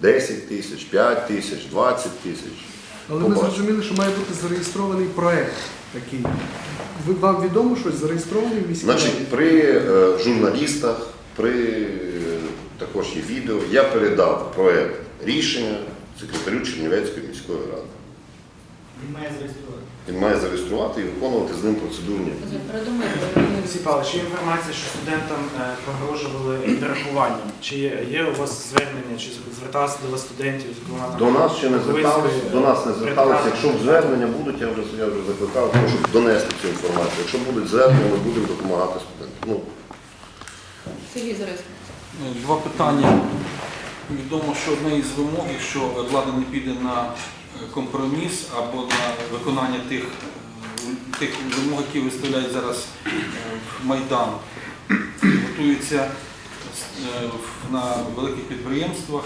10 тисяч, 5 тисяч, 20 тисяч. Але ми Побачимо. зрозуміли, що має бути зареєстрований проект такий. Ви вам відомо щось зареєстрований в міській раді? Значить, при е, журналістах, при е, також є відео, я передав проект рішення секретарю Чернівецької міської ради. Він має зареєструвати. Він має зареєструвати і виконувати з ним процедурні. Олексій Павлович, є інформація, що студентам е, погрожували інтерагуванням. Чи є, є у вас звернення, чи зверталися до вас студентів, зокрема там? До нас ще не зверталися, до нас не зверталися. Британії? Якщо звернення будуть, я вже я вже закликав, тому донести цю інформацію. Якщо будуть звернення, ми будемо допомагати студентам. Ну, Сергій Зарезко. Е, Два питання. Відомо, що одна із вимог, якщо влада не піде на компроміс або на виконання тих, тих вимог, які виставляють зараз е, в Майдан, готуються е, на великих підприємствах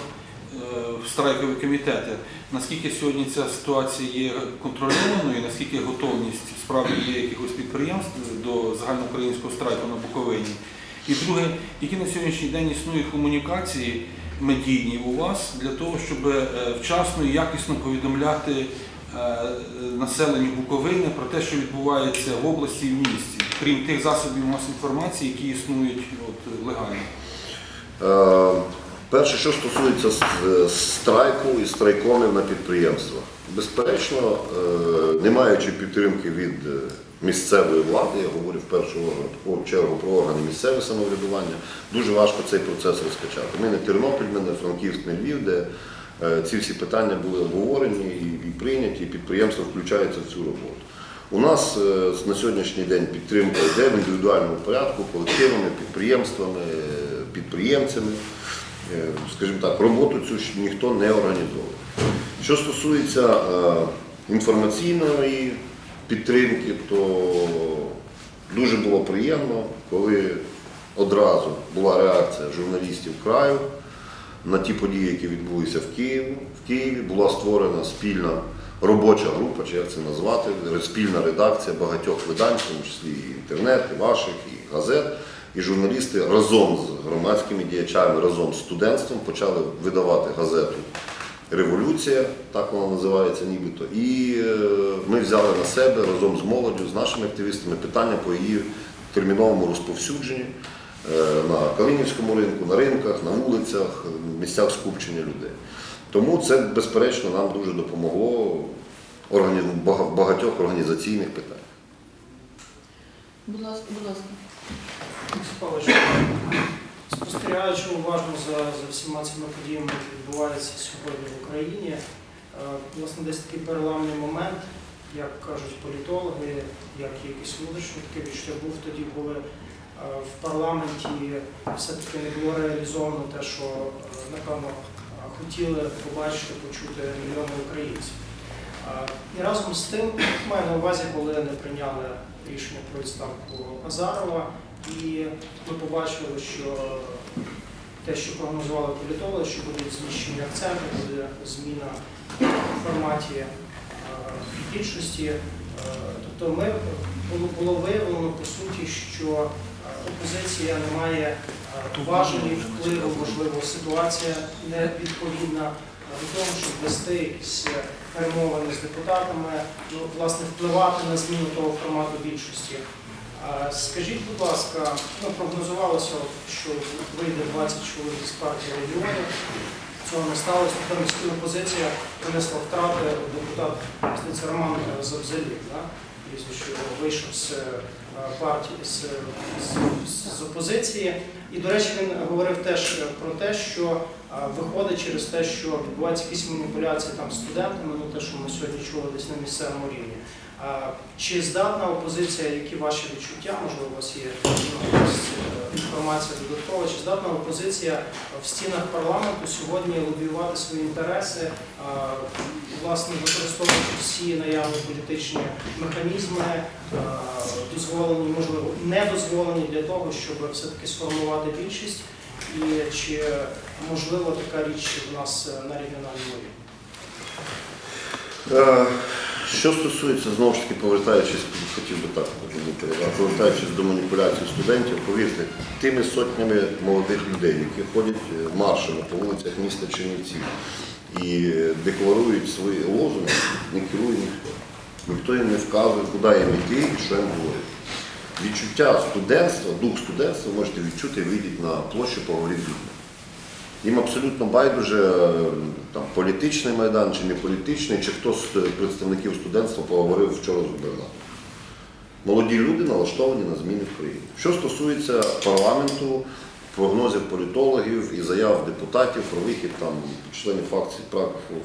е, в страйкові комітети. Наскільки сьогодні ця ситуація є контрольованою, наскільки готовність справді є якихось підприємств до загальноукраїнського страйку на Буковині? І друге, які на сьогоднішній день існують комунікації медійні у вас для того, щоб е, вчасно і якісно повідомляти е, населенню Буковини про те, що відбувається в області і в місті, крім тих засобів масової інформації, які існують от, легально. Е, Перше, що стосується страйку і страйкомів на підприємствах. Безперечно, не маючи підтримки від місцевої влади, я говорю в першу чергу про органи місцевого самоврядування, дуже важко цей процес розкачати. Ми не Тернопіль, ми не Франківськ, не Львів, де е, ці всі питання були обговорені і прийняті, і підприємства включаються в цю роботу. У нас е, на сьогоднішній день підтримка йде в індивідуальному порядку колективами, підприємствами, підприємцями. Е, Скажімо так, роботу цю ніхто не організовує. Що стосується інформаційної підтримки, то дуже було приємно, коли одразу була реакція журналістів краю на ті події, які відбулися в Києві. В Києві була створена спільна робоча група, чи як це назвати, спільна редакція багатьох видань, в тому числі і інтернет, і ваших, і газет. І журналісти разом з громадськими діячами, разом з студентством почали видавати газету Революція, так вона називається нібито. І е, ми взяли на себе разом з молоддю, з нашими активістами питання по її терміновому розповсюдженні е, на Калинівському ринку, на ринках, на вулицях, в місцях скупчення людей. Тому це, безперечно, нам дуже допомогло в в багатьох організаційних питань. Будь ласка, будь ласка. Павлович, спостерігаючи уважно за, за всіма цими подіями, які відбуваються сьогодні в Україні, е, власне, десь такий переламний момент, як кажуть політологи, як якісь внутрішні таке відчуття був тоді, коли е, в парламенті все-таки не було реалізовано те, що, е, напевно, хотіли побачити, почути мільйони українців. І разом з тим, маю на увазі, коли не прийняли рішення про відставку Азарова, і ми побачили, що те, що прогнозували політологи, що будуть зміщені акценти, буде зміна в форматі е, більшості. Е, Тобто ми було, було виявлено по суті, що е, опозиція не має важелі впливу, можливо, ситуація не відповідна до того, щоб вести якісь перемовини з депутатами, ну, власне, впливати на зміну того формату більшості. Скажіть, будь ласка, ну, прогнозувалося, що вийде 20 чоловік з партії регіонів. Цього не сталося. Міська опозиція принесла втрати депутат здається, Роман Забзелів, да? його, вийшов з е, партії з, з, з опозиції. І, до речі, він говорив теж про те, що виходить через те, що відбуваються якісь маніпуляції там студентами, ну те, що ми сьогодні чули десь на місцевому рівні. Чи здатна опозиція, які ваші відчуття, можливо, у вас є е, інформація додаткова, чи здатна опозиція в стінах парламенту сьогодні лобіювати свої інтереси, власне використовуючи всі наявні політичні механізми, дозволені, можливо, не дозволені для того, щоб все-таки сформувати більшість, і чи можливо така річ в нас е, на регіональному рівні? Що стосується, знову ж таки, повертаючись, хотів би так повертаючись до маніпуляцій студентів, повірте, тими сотнями молодих людей, які ходять е, маршами по вулицях міста Чернівців і е, декларують свої лозунги, не керує ніхто. Ніхто їм не вказує, куди їм йти і що їм говорити. Відчуття студентства, дух студентства можете відчути, вийдіть на площу, поговоріть людьми. Їм абсолютно байдуже е, там, політичний майдан чи не політичний, чи хто з представників студентства поговорив вчора з губернатором. Молоді люди налаштовані на зміни в країні. Що стосується парламенту, прогнозів політологів і заяв депутатів про вихід там членів фракції,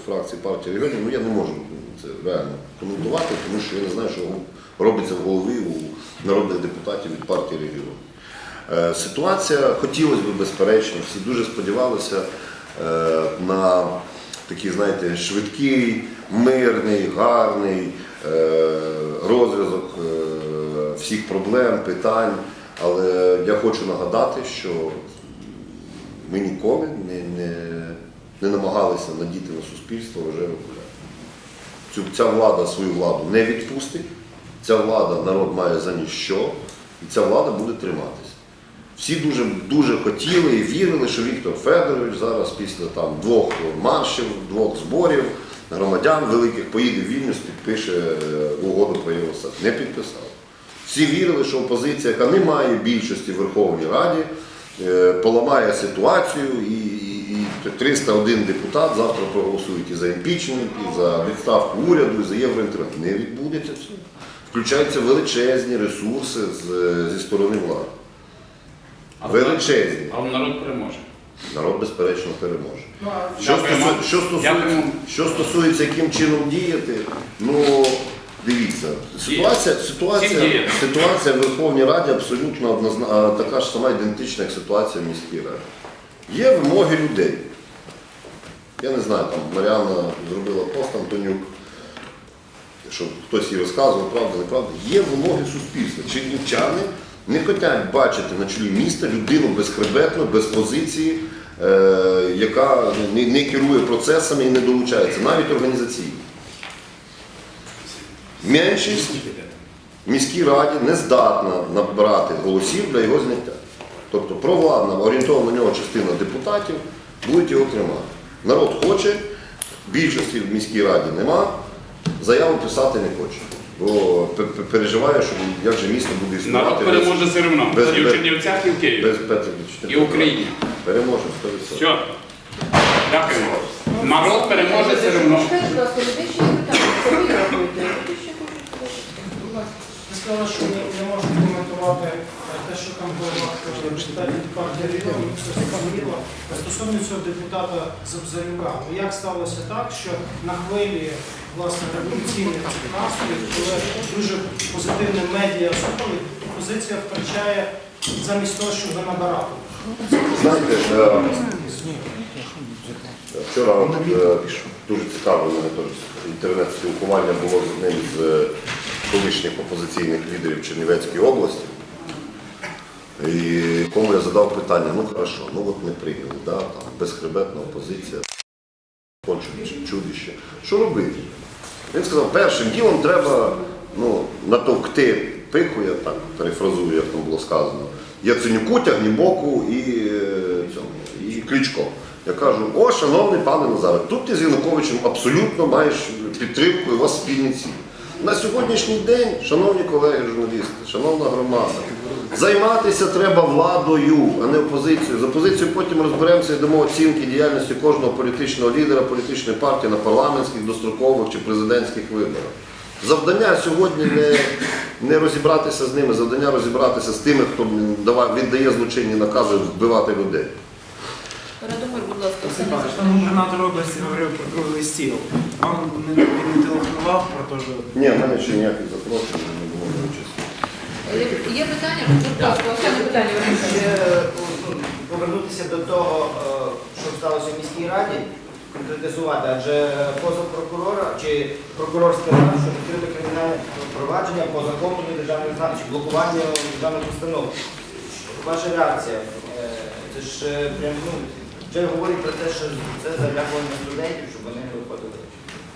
фракції партії регіонів, ну я не можу це реально коментувати, тому що я не знаю, що робиться в голові у народних депутатів від партії регіонів. Е, Ситуація хотілося б безперечно, всі дуже сподівалися е, на такий, знаєте, швидкий, мирний, гарний е, розв'язок всіх проблем, питань. Але я хочу нагадати, що ми ніколи не, не, не намагалися надіти на суспільство окуляри. Цю, ця влада свою владу не відпустить, ця влада народ має за ніщо, і ця влада буде триматися. Всі дуже, дуже хотіли і вірили, що Віктор Федорович зараз після там, двох маршів, двох зборів громадян великих поїде в Вільнюс, підпише е, угоду про Євросоюз. Не підписав. Всі вірили, що опозиція, яка не має більшості в Верховній Раді, е, поламає ситуацію і, і, і 301 депутат завтра проголосують і за імпічмент, і за відставку уряду, і за євроінтернет. Не відбудеться цього. Включаються величезні ресурси з, зі сторони влади. А Величезні. А народ переможе. Народ, безперечно, переможе. Ну, Що, стосу- що, стосується, що стосується, яким чином діяти, ну дивіться, ситуація, ситуація, ситуація в Верховній Раді абсолютно однозна, така ж сама ідентична, як ситуація в міській раді. Є вимоги людей. Я не знаю, там Маріана зробила пост Антонюк, що хтось їй розказував, правда, неправда. Є вимоги суспільства. Чернівчани не хочуть бачити на чолі міста людину безхребетну, без позиції, е, яка не, керує процесами і не долучається, навіть організаційно. Меншість в міській раді не здатна набирати голосів для його зняття. Тобто провладна, орієнтована на нього частина депутатів будуть його тримати. Народ хоче, більшості в міській раді нема, заяву писати не хоче. Бо пе- пе- переживає, що як же місто буде існувати. Народ переможе все одно. без- І в Чернівцях, і в Києві. без Петрівича. І в Україні. Переможе 100%. Все. Дякуємо. Народ переможе все одно. Ви сказали, що не, не можна коментувати що там голова депутатів від партії це зрозуміло. Стосовно цього депутата Забзарюка, ну як сталося так, що на хвилі власне революційних цих настроїв, коли дуже позитивне медіа супали, опозиція втрачає замість того, щоб набирати. Знаєте, е, вчора е, дуже цікаве мене інтернет-спілкування було з одним з е, колишніх опозиційних лідерів Чернівецької області. І кому я задав питання, ну хорошо, ну от не прийняли, да, там, безхребетна опозиція, хочуть чудище. Що робити? Він сказав, першим ділом треба ну, натовкти пику, я так перефразую, як там було сказано, Яценюку, Тягнібоку і, е, цьому, і Кличко. Я кажу, о, шановний пане Назаре, тут ти з Януковичем абсолютно маєш підтримку і у вас спільні цілі. На сьогоднішній день, шановні колеги журналісти, шановна громада, займатися треба владою, а не опозицією. З опозицією потім розберемося і дамо оцінки діяльності кожного політичного лідера, політичної партії на парламентських, дострокових чи президентських виборах. Завдання сьогодні не, не розібратися з ними, завдання розібратися з тими, хто віддає злочинні накази вбивати людей. Павлович, Пан губернатор області говорив про круглий стіл. Вам не, він не телефонував про те, що Ні, в мене ще ніяких запрошень не було на участь. Є- Є питання? Ласка, останнє питання. Ще ну, повернутися до того, е, що сталося в міській раді, конкретизувати, адже поза прокурора чи прокурор сказав, що відкрито кримінальне провадження по захопленню державних знаків чи блокуванню державних установ. Ваша реакція? Е, Це ж е, прям ну, вже говорить про те, що це залякування студентів, щоб вони не виходили.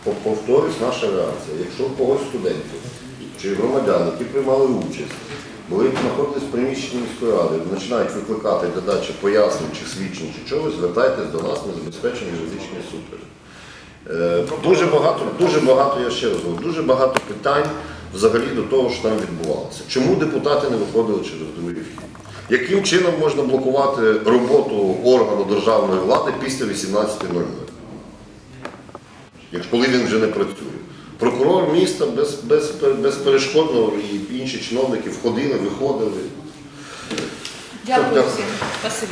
по- повторюсь, наша реакція. Якщо у когось студентів чи громадян, які приймали участь, були знаходились в приміщенні міської ради, починають викликати для дачі пояснень чи свідчень чи чогось, звертайтесь до нас, ми забезпечимо юридичний супровід. Е, Дуже багато, дуже багато, я ще раз говорю, дуже багато питань взагалі до того, що там відбувалося. Чому депутати не виходили через другий вхід? Яким чином можна блокувати роботу органу державної влади після 18.00? Якщо коли він вже не працює. Прокурор міста без, без, безперешкодно і інші чиновники входили, виходили. Дякую Дякую. всім. Спасибі.